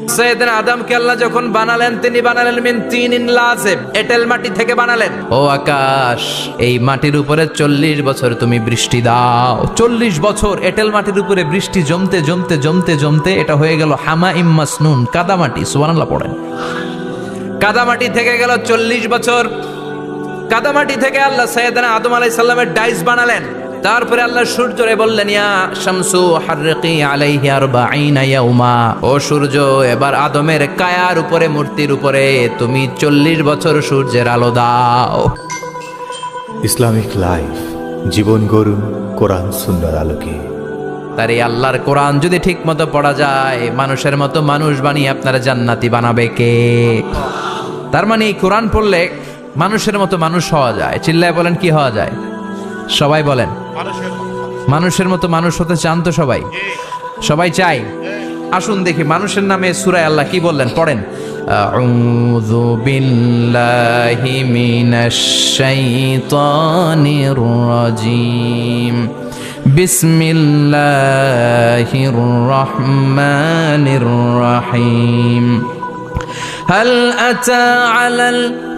সৈয়দিন আদমকে আল্লাহ যখন বানালেন, তিনি বানালেন মিন তিন ইন লাজেব, এটেল মাটি থেকে বানালেন। ও আকাশ, এই মাটির উপরে চল্লিশ বছর তুমি বৃষ্টি দাও। চল্লিশ বছর এটেল মাটির উপরে বৃষ্টি জমতে জমতে জমতে জমতে এটা হয়ে গেল হামা ইম্মাসনুন কাদামাটি সুবহানাল্লাহ পড়েন। কাদামাটি থেকে গেল চল্লিশ বছর। কাদামাটি থেকে আল্লাহ সৈয়দনা আদম আলাই সাল্লামের ডাইস বানালেন। তারপরে আল্লাহ সূর্যরে বললেন ইয়া শামসু হাররিকি আলাইহি আরবাঈনা ইয়াউমা। ও সূর্য এবার আদমের কায়ার উপরে মূর্তির উপরে তুমি চল্লিশ বছর সূর্যের আলো দাও। ইসলামিক লাইফ জীবন গরুন কোরআন সুন্দর আলোকে। তার এই আল্লাহর কোরআন যদি ঠিক মতো পড়া যায় মানুষের মতো মানুষ বানিয়ে আপনারা জান্নাতি বানাবে কে? তার মানে এই কোরআন পড়লে মানুষের মতো মানুষ হওয়া যায়। চিল্লায় বলেন কি হওয়া যায়? সবাই বলেন মানুষের মতো মানুষ হতে চান তো সবাই সবাই চাই আসুন দেখি মানুষের নামে সুরায় আল্লাহ কি বললেন পড়েন আউযু বিল্লাহি মিনাশ শাইতানির রাজিম বিসমিল্লাহির রহমানির রহিম هل أتى على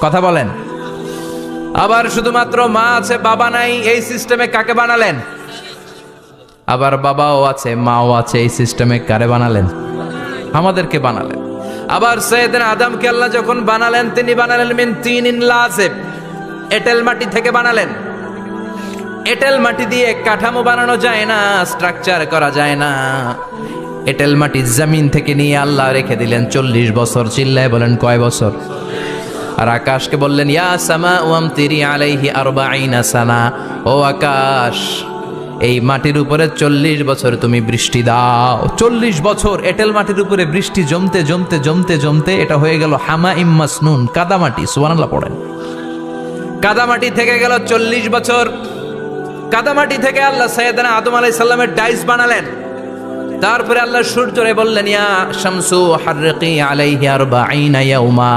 কথা বলেন। আবার শুধুমাত্র মা আছে, বাবা নাই, এই সিস্টেমে কাকে বানালেন? আবার বাবাও আছে, মাও আছে, এই সিস্টেমে কারে বানালেন? আমাদেরকে বানালেন। আবার সৈয়দিন আদমকে আল্লাহ যখন বানালেন, তিনি বানালেন মিন তিন ইন লাজেব। এটেল মাটি থেকে বানালেন। এটেল মাটি দিয়ে কাঠামো বানানো যায় না স্ট্রাকচার করা যায় না। এটেল মাটি জমিন থেকে নিয়ে আল্লাহ রেখে দিলেন, চল্লিশ বছর, চিল্লায় বলেন কয় বছর? আর আকাশকে বললেন, ইয়া সামা তিরি আলাইহি সানা ও আকাশ, এই মাটির উপরে চল্লিশ বছর তুমি বৃষ্টি দাও। চল্লিশ বছর এটেল মাটির উপরে বৃষ্টি জমতে জমতে জমতে জমতে এটা হয়ে গেল হামা ইম্মাসনুন কাদামাটি সুবহানাল্লাহ পড়েন। কাদামাটি থেকে গেল চল্লিশ বছর। কাদামাটি থেকে আল্লাহ সৈয়দনা আদম আলাই সাল্লামের ডাইস বানালেন। তারপরে আল্লাহ সূর্যরে বললেন, ইয়া শামসু হাররিকি আলাইহি আরবাঈনা ইয়াউমা।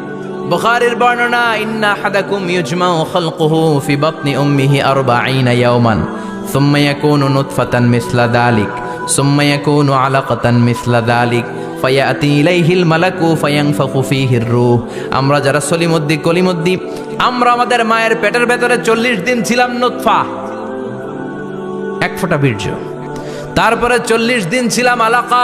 বুখারীর বর্ণনা, ইন্না হাদাকুম ইউজমাউ খালকুহু ফি বাতনি উম্মিহি আরবাঈনা ইয়াওমান সুম্মা ইয়াকুনু নুতফাতান মিসলা দালিক, সুম্মা ইয়াকুনু আলাকাতান মিসলা দালিক, ফায়াতি ইলাইহিল মালাকু ফায়ানফাখু ফিহির রূহ। আমরা যারা সলিমুদ্দি কলিমুদ্দি আমরা আমাদের মায়ের পেটের ভেতরে 40 দিন ছিলাম নুতফা, এক ফোঁটা বীর্য। তারপরে 40 দিন ছিলাম আলাকা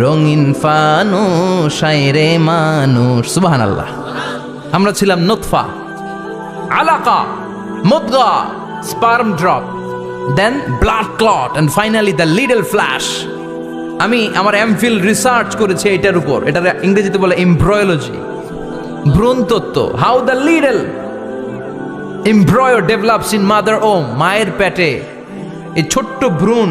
রঙিন ফানুষ হায় রে মানুষ সুবাহান আল্লাহ আমরা ছিলাম নুতফা, আলাকা মুদগা sperm drop, then blood clot and finally the little flesh আমি আমার এমফিল রিসার্চ করেছি এটার উপর, এটার ইংরেজিতে বলে এমব্রয়োলজি ভ্রূণ তত্ত্ব how the little embryo develops in mother womb মায়ের পেটে। এই ছোট্ট ভ্রূণ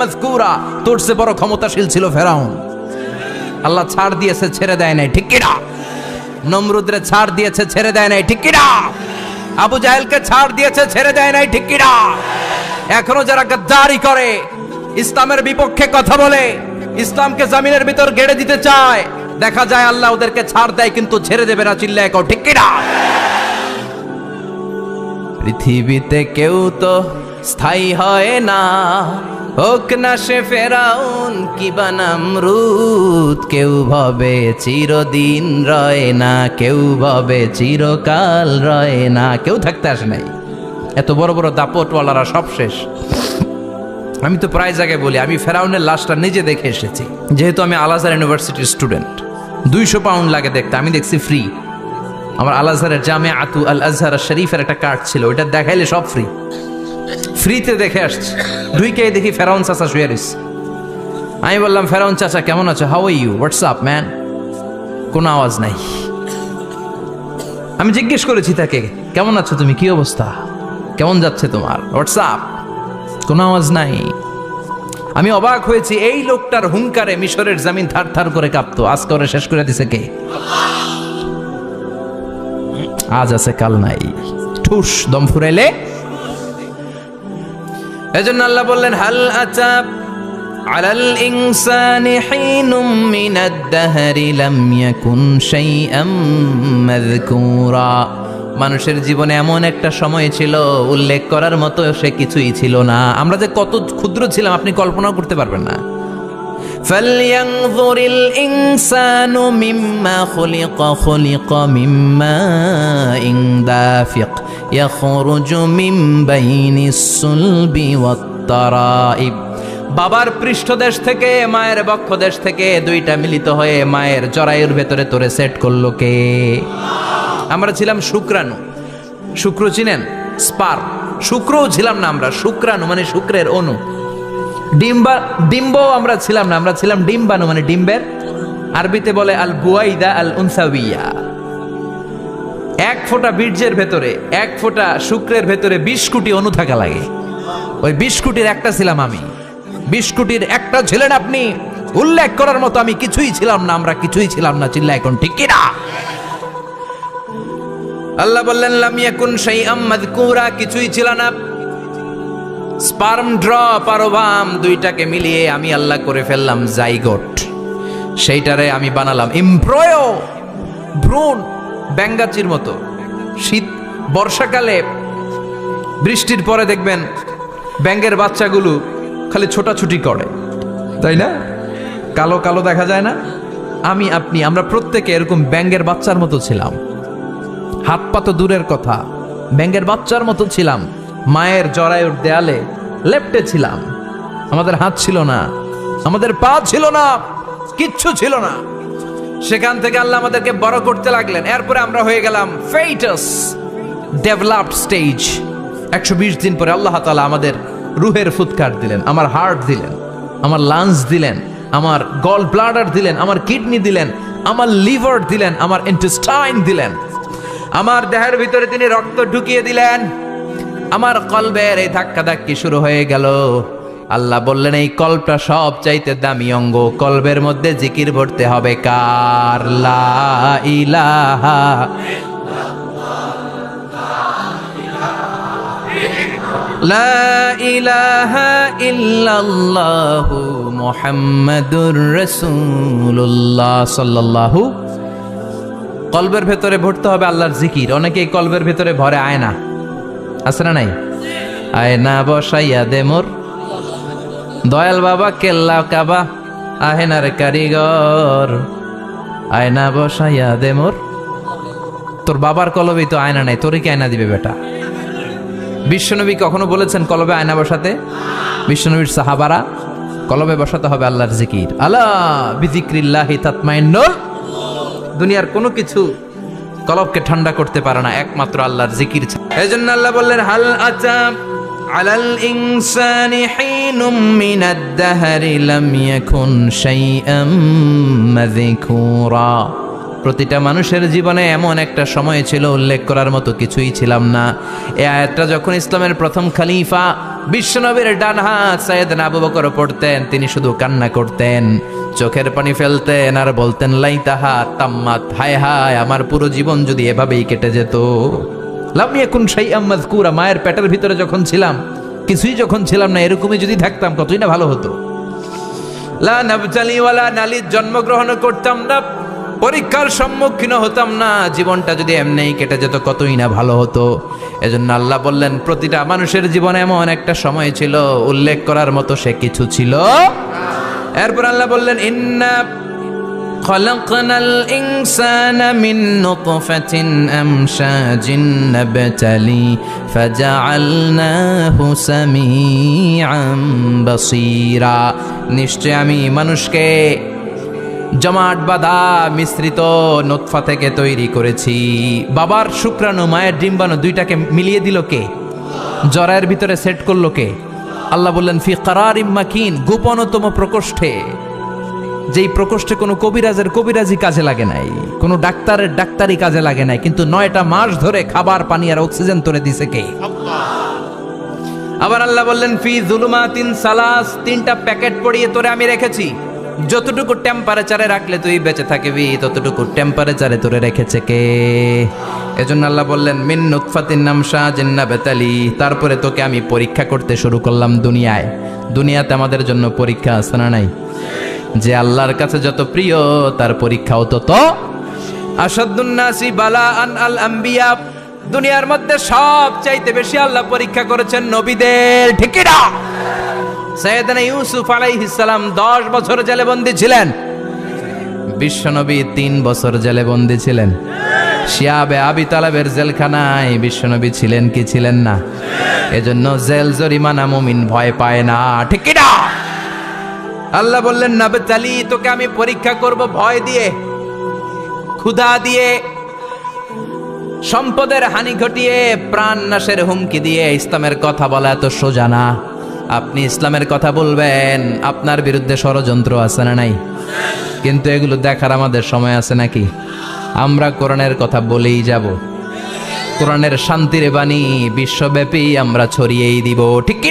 মাযকুরা। তোর বড় ক্ষমতাশীল ছিল আল্লাহ ছাড় দিয়েছে, ছেড়ে দেয় নাই ছাড় দিয়েছে, ছেড়ে দেয় নাই আবু জাহেলকে ছাড় দিয়েছে, ছেড়ে দেয় নাই, ঠিক এখনও যারা গাদ্দারি করে, ইসলামের বিপক্ষে কথা বলে, ইসলামকে জামিনের ভিতর গেড়ে দিতে চায়, দেখা যায় আল্লাহ ওদেরকে ছাড় দেয়, কিন্তু ছেড়ে দেবে না, চিল্লায় কেউ ঠিক পৃথিবীতে কেউ তো স্থায়ী হয় না। হোক না সে ফেরাউন, কি বানামরুদ কেউ ভাবে চিরদিন রয় না, কেউ ভাবে চিরকাল রয় না। কেউ থাকতে আসে নাই। এত বড় বড় দাপটওয়ালারা সব শেষ। আমি তো প্রায় জায়গায় বলি, আমি ফেরাউনের লাশটা নিজে দেখে এসেছি। যেহেতু আমি আলাজার ইউনিভার্সিটির স্টুডেন্ট। দুইশো পাউন্ড লাগে দেখতে, আমি দেখছি ফ্রি। আমার আল আজহারের জামে আতু আল আজহার শরীফের একটা কার্ড ছিল, ওইটা দেখাইলে সব ফ্রি। ফ্রিতে দেখে আসছি। দুইকে দেখি ফেরাউন চাচা শুয়ে রয়েছে। আমি বললাম, ফেরাউন চাচা, কেমন আছো? হাউ ইউ হোয়াটসঅ্যাপ ম্যান কোনো আওয়াজ নাই। আমি জিজ্ঞেস করেছি তাকে, কেমন আছো তুমি? কি অবস্থা? কেমন যাচ্ছে তোমার? হোয়াটসঅ্যাপ কোনো আওয়াজ নাই। আমি অবাক হয়েছি, এই লোকটার হুঙ্কারে মিশরের জামিন থার থার করে কাঁপতো। আজ করে শেষ করে দিছে কে? আজ আছে কাল নাই। ঠুস, দম ফুরাইলে এজন্য আল্লাহ বললেন হাল আচাব আলাল ইনসানি হিনুম মিনাদ দাহরি লাম ইয়াকুন শাইআম মাযকুরা মানুষের জীবনে এমন একটা সময় ছিল উল্লেখ করার মতো সে কিছুই ছিল না আমরা যে কত ক্ষুদ্র ছিলাম আপনি কল্পনাও করতে পারবেন না فلينظر الإنسان مما خلق خلق من ماء دافق يخرج من بين الصلب والترائب বাবার পৃষ্ঠদেশ থেকে মায়ের বক্ষ দেশ থেকে দুইটা মিলিত হয়ে মায়ের জরায়ুর ভেতরে তোরে সেট করলো কে আমরা ছিলাম শুক্রাণু শুক্র চিনেন স্পার শুক্রও ছিলাম না আমরা শুক্রাণু মানে শুক্রের অণু ডিম্বা ডিম্ব আমরা ছিলাম না আমরা ছিলাম ডিম্বাণু মানে ডিম্বের আরবিতে বলে আল বুয়াইদা আল উনসাউইয়া এক ফোঁটা বীর্যের ভেতরে, এক ফোঁটা শুক্রের ভেতরে বিশ কোটি অণু থাকা লাগে। ওই বিশ কোটির একটা ছিলাম আমি। বিশ কোটির একটা ছিলেন আপনি। উল্লেখ করার মতো আমি কিছুই ছিলাম না, আমরা কিছুই ছিলাম না, চিল্লা এখন, ঠিক কিনা আল্লাহ বললেন, লাম সেই শাইআম মাযকুরা কিছুই ছিল না। স্পার্ম ড্রপ আর ওভাম দুইটাকে মিলিয়ে আমি আল্লাহ করে ফেললাম জাইগোট। সেইটারে আমি বানালাম। এমব্রয়ো, ভ্রূণ। ব্যাঙ্গাচির মতো। শীত, বর্ষাকালে বৃষ্টির পরে দেখবেন ব্যাঙ্গের বাচ্চাগুলো খালি ছোটাছুটি করে। তাই না? কালো কালো দেখা যায় না? আমি, আপনি, আমরা প্রত্যেকে এরকম ব্যাঙ্গের বাচ্চার মতো ছিলাম। হাত পা তো দূরের কথা। ব্যাঙ্গের বাচ্চার মতো ছিলাম। মায়ের জরায়ুর দেয়ালে লেপটে ছিলাম। আমাদের হাত ছিল না। আমাদের পা ছিল না। কিচ্ছু ছিল না। সেখান থেকে আল্লাহ আমাদেরকে বড় করতে লাগলেন। এরপরে আমরা হয়ে গেলাম ফেইটাস ডেভেলপড স্টেজ একশো বিশ দিন পরে আল্লাহ তালা আমাদের রুহের ফুৎকার দিলেন, আমার হার্ট দিলেন, আমার লাংস দিলেন, আমার গল ব্লাডার দিলেন, আমার কিডনি দিলেন, আমার লিভার দিলেন, আমার ইন্টেস্টাইন দিলেন। আমার দেহের ভিতরে তিনি রক্ত ঢুকিয়ে দিলেন। আমার কলবের এই ধাক্কা ধাক্কি শুরু হয়ে গেল। আল্লাহ বললেন, এই কল্পটা সব চাইতে দামি অঙ্গ। কল্পের মধ্যে জিকির ভরতে হবে কার? ইলাহা লা ইলাহা ইল্লাল্লাহু কলবের ভেতরে ভরতে হবে আল্লাহর জিকির। অনেকে কলবের ভেতরে ভরে আয়না। আছে না নাই? আয়না বসাইয়া দে মোর দয়াল বাবা, কেল্লা কাবা, আহেনার কারিগর। আয়না বসাইয়া দে মোর। তোর বাবার কলবেই তো আয়না নাই, তোরে কি আয়না দিবে বেটা? বিশ্বনবী কখনো বলেছেন কলবে আয়না বসাতে? বিশ্বনবীর সাহাবারা, কলবে বসাতে হবে আল্লাহর জিকির। আলা বিজিক্রিল্লাহি তাতমাইন্নুল দুনিয়ার কোনো কিছু কলবকে ঠান্ডা করতে পারে না, একমাত্র আল্লাহর জিকির এই জন্য আল্লাহ বললেন, হাল আচা আলাল ইনসানি হিনুম মিনাদ দাহরি লাম ইয়াকুন শাইআম মাযকুরা। প্রতিটা মানুষের জীবনে এমন একটা সময় ছিল, উল্লেখ করার মতো কিছুই ছিলাম না। এই আয়াতটা যখন ইসলামের প্রথম খলিফা বিশ্বনবীর ডান হাত সাইয়েদ আবু পড়তেন, তিনি শুধু কান্না করতেন, চোখের পানি ফেলতেন আর বলতেন লাই তাহা তাম্মাত, হায় হায়, আমার পুরো জীবন যদি এভাবেই কেটে যেত। লামিয়া কোন সেই আম্মাদ কুরা মায়ের পেটের ভিতরে যখন ছিলাম, কিছুই যখন ছিলাম না, এরকমই যদি থাকতাম, কতই না ভালো হতো। লা নাবজালি ওয়ালা নালির জন্মগ্রহণ করতাম না, পরীক্ষার সম্মুখীন হতাম না, জীবনটা যদি এমনিই কেটে যেত, কতই না ভালো হতো। এজন্য আল্লাহ বললেন, প্রতিটা মানুষের জীবনে এমন একটা সময় ছিল, উল্লেখ করার মতো সে কিছু ছিল। এরপর আল্লাহ বললেন, ইন্না خلقنا الإنسان من نطفة أمشاج نبتلي فجعلناه سميعا بصيرا নিশ্চয় আমি মানুষকে জমাট বাঁধা মিশ্রিত নোৎফা থেকে তৈরি করেছি বাবার শুক্রাণু মায়ের ডিম্বাণু দুইটাকে মিলিয়ে দিল কে জরায়ের ভিতরে সেট করলো কে আল্লাহ বললেন ফি কারার ইম্মাকিন গোপনতম প্রকোষ্ঠে যেই প্রকোষ্ঠে কোনো কবিরাজের কবিরাজি কাজে লাগে নাই, কোনো ডাক্তারের ডাক্তারি কাজে লাগে নাই, কিন্তু নয়টা মাস ধরে খাবার, পানি আর অক্সিজেন তোরে দিছে কে? আবার আল্লাহ বললেন, ফি জুলুমা তিন সালাস, তিনটা প্যাকেট পড়িয়ে তোরে আমি রেখেছি। যতটুকু টেম্পারেচারে রাখলে তুই বেঁচে থাকবি, ততটুকু টেম্পারেচারে তোরে রেখেছে কে? এজন্য আল্লাহ বললেন, মিন নুতফাতিন নামশা জিন্না বেতালি, তারপরে তোকে আমি পরীক্ষা করতে শুরু করলাম দুনিয়ায়। দুনিয়াতে আমাদের জন্য পরীক্ষা আছে না নাই? যে আল্লাহর কাছে যত প্রিয় তার পরীক্ষাও তত আসাদুন্নাসি বালা আন আল আম্বিয়া। দুনিয়ার মধ্যে সব চাইতে বেশি আল্লাহ পরীক্ষা করেছেন নবীদের। ঠিকিরা সৈয়দনা ইউসুফ আলাইহিস সালাম 10 বছর জেলে বন্দী ছিলেন। বিশ্বনবী তিন বছর জেলে বন্দী ছিলেন। শিয়াবে আবি তালাবের জেলখানায় বিশ্বনবী ছিলেন কি ছিলেন না? এজন্য জেল জরিমানা মুমিন ভয় পায় না। ঠিক আল্লাহ বললেন নাবেতালি তোকে আমি পরীক্ষা করব ভয় দিয়ে, ক্ষুধা দিয়ে, সম্পদের হানি ঘটিয়ে, প্রাণ নাশের হুমকি দিয়ে ইসলামের কথা বলা এত সোজা না। আপনি ইসলামের কথা বলবেন, আপনার বিরুদ্ধে ষড়যন্ত্র আছে না নাই? কিন্তু এগুলো দেখার আমাদের সময় আছে নাকি? আমরা কোরআনের কথা বলেই যাব। কোরআনের শান্তির বাণী বিশ্বব্যাপী আমরা ছড়িয়েই দিব, ঠিক কি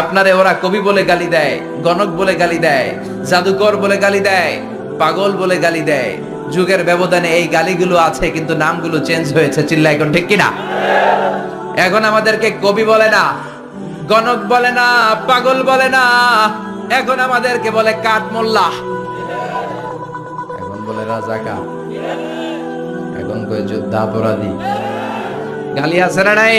আপনারে ওরা কবি বলে গালি দেয়, গণক বলে গালি দেয়, জাদুকর বলে গালি দেয়, পাগল বলে গালি দেয়। যুগের ব্যবধানে এই গালিগুলো আছে, কিন্তু নামগুলো চেঞ্জ হয়েছে চিল্লা এখন ঠিক কিনা? এখন আমাদেরকে কবি বলে না, গণক বলে না, পাগল বলে না, এখন আমাদেরকে বলে কাঠ মোল্লা। এখন বলে রাজাকা এখন কই যুদ্ধাপরাধী। গালি আছে না নাই?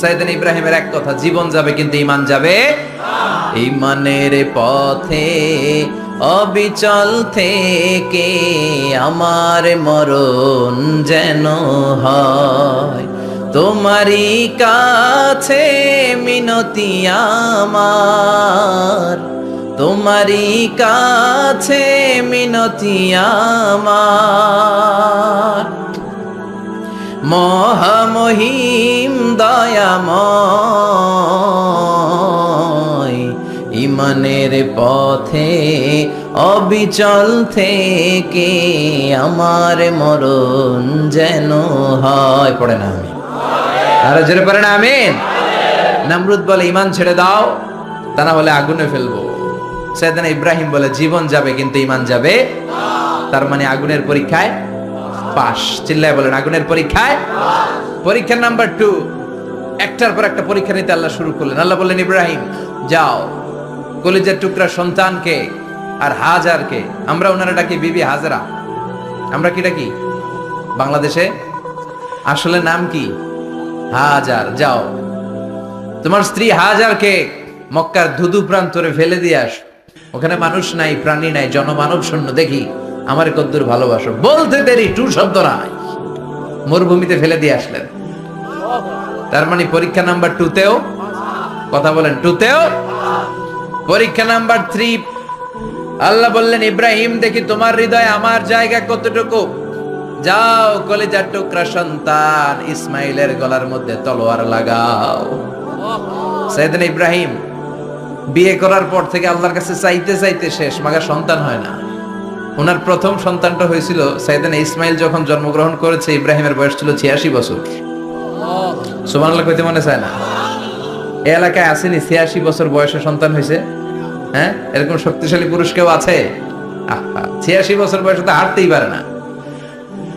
সাইদিন ইব্রাহিমের এক কথা, জীবন যাবে কিন্তু ইমান যাবে ইমানের পথে। অবিচল থেকে আমার মরণ যেন হয়। তোমারই কাছে মিনতি আমার। তোমারই কাছে মিনতি আমার। মহামহিম দয়াময়। ইমানের পথে অবিচল থেকে আমার মরণ যেন হয়। পড়ে না আমি আরও জোরে পড়ে না আমি নামরুদ বলে ইমান ছেড়ে দাও, তা না হলে আগুনে ফেলব। সেদিন ইব্রাহিম বলে, জীবন যাবে, কিন্তু ইমান যাবে তার মানে আগুনের পরীক্ষায় পাশ চিল্লায় বলেন, আগুনের পরীক্ষায় পরীক্ষা নাম্বার টু। একটার পর একটা পরীক্ষা নিতে আল্লাহ শুরু করলেন। আল্লাহ বললেন, ইব্রাহিম, যাও। কলিজের টুকরা সন্তানকে আর হাজারকে, আমরা ওনারা ডাকি বিবি হাজরা। আমরা কি ডাকি? বাংলাদেশে? আসলে নাম কি? হাজার। যাও। তোমার স্ত্রী হাজারকে মক্কার ধুধু প্রান্তরে ফেলে দিয়ে আস। ওখানে মানুষ নাই, প্রাণী নাই, জনমানব শূন্য দেখি আমার কদ্দুর ভালোবাসো। বলতে দেরি টু শব্দ নাই। মরুভূমিতে ফেলে দিয়ে আসলেন। তার মানে পরীক্ষা নাম্বার টুতেও কথা বলেন টুতেও পরীক্ষা নাম্বার থ্রি আল্লাহ বললেন, ইব্রাহিম, দেখি তোমার হৃদয়ে আমার জায়গা কতটুকু? যাও, কলেজার টুকরা সন্তান, ইসমাইলের গলার মধ্যে তলোয়ার লাগাও। সাইদিন ইব্রাহিম, বিয়ে করার পর থেকে আল্লাহর কাছে চাইতে চাইতে শেষ, মাগা সন্তান হয় না। ওনার প্রথম সন্তানটা হয়েছিল সাইদিন ইসমাইল যখন জন্মগ্রহণ করেছে, ইব্রাহিমের বয়স ছিল ছিয়াশি বছর। সুবহানাল্লাহ, কইতে মনে চায় না? এই এলাকায় আসেনি, ছিয়াশি বছর বয়সে সন্তান হয়েছে। হ্যাঁ? এরকম শক্তিশালী পুরুষ কেউ আছে? ছিয়াশি বছর বয়সে তো হাঁটতেই পারে না।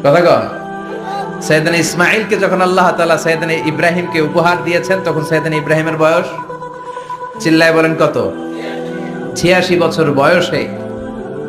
কথা কন। সৈয়দান ইসমাইলকে যখন আল্লাহ তাআলা সৈয়দান ইব্রাহিমকে উপহার দিয়েছেন, তখন সৈয়দান ইব্রাহিমের বয়স চিল্লায় বলেন কত? ছিয়াশি বছর বয়সে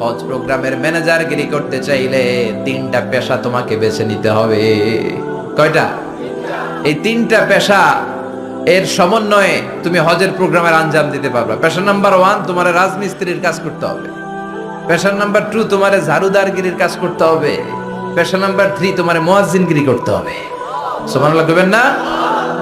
হজ প্রোগ্রামের ম্যানেজারগিরি করতে চাইলে তিনটা পেশা তোমাকে বেছে নিতে হবে। কয়টা? এই তিনটা পেশা, এর সমন্বয়ে তুমি হজের প্রোগ্রামের আঞ্জাম দিতে পারবে। পেশা নাম্বার ওয়ান, তোমার রাজমিস্ত্রির কাজ করতে হবে। পেশা নাম্বার টু, তোমার ঝাড়ুদারগিরির কাজ করতে হবে। পেশা নাম্বার থ্রি, তোমার মোয়াজিনগিরি করতে হবে। সুবহানাল্লাহ কইবেন না?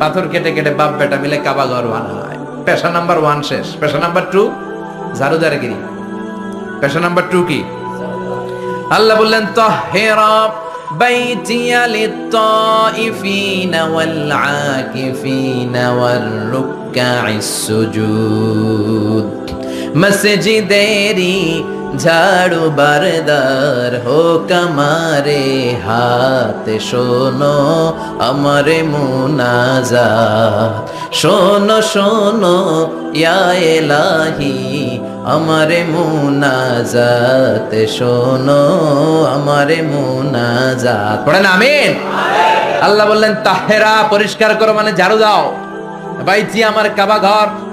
পাথর কেটে কেটে বাপ বেটা মিলে কাবা ঘর বানায় পেশা নাম্বার ওয়ান শেষ পেশা নাম্বার টু ঝাড়ুদারগিরি পেশা নাম্বার টু কি আল্লাহ বললেন তহেরা بيتي للطائفين والعاكفين والركع السجود মসজিদেরি ঝাড়ু বারদার হোক আমারে হাত, শোনো আমারে মুনাজাত। শোনো শোনো, ইয়া এলাহি, আমারে মুনাজাত। শোনো আমারে মুনাজাত। পড়েন, আমিন। আল্লাহ বললেন, তাহেরা পরিষ্কার করো মানে ঝাড়ু দাও। বাইজি আমার কাবা ঘর।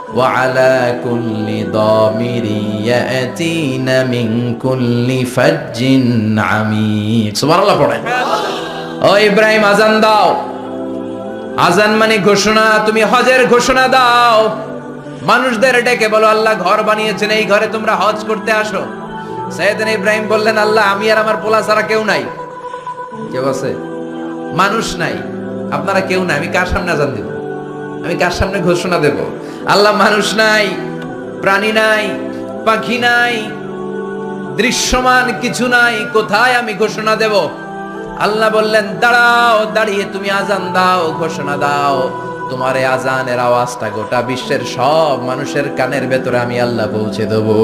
وعلى كل ضامر يأتين من كل فج عميق سبحان الله পড়েন ও ইব্রাহিম আজান দাও আজান মানে ঘোষণা তুমি হজের ঘোষণা দাও মানুষদের ডেকে বলো আল্লাহ ঘর বানিয়েছেন এই ঘরে তোমরা হজ করতে আসো সৈয়দিন ইব্রাহিম বললেন আল্লাহ আমি আর আমার পোলা ছাড়া কেউ নাই কেউ আছে মানুষ নাই আপনারা কেউ নাই আমি কার সামনে আজান দেব আমি কার সামনে ঘোষণা দেব? আল্লাহ মানুষ নাই, প্রাণী নাই, পাখি নাই, দৃশ্যমান কিছু নাই, কোথায় আমি ঘোষণা দেব? আল্লাহ বললেন, দাঁড়াও, দাঁড়িয়ে তুমি আজান দাও, ঘোষণা দাও। তোমার এই আজানের আওয়াজটা গোটা বিশ্বের সব মানুষের কানের ভেতরে আমি আল্লাহ পৌঁছে দেবো।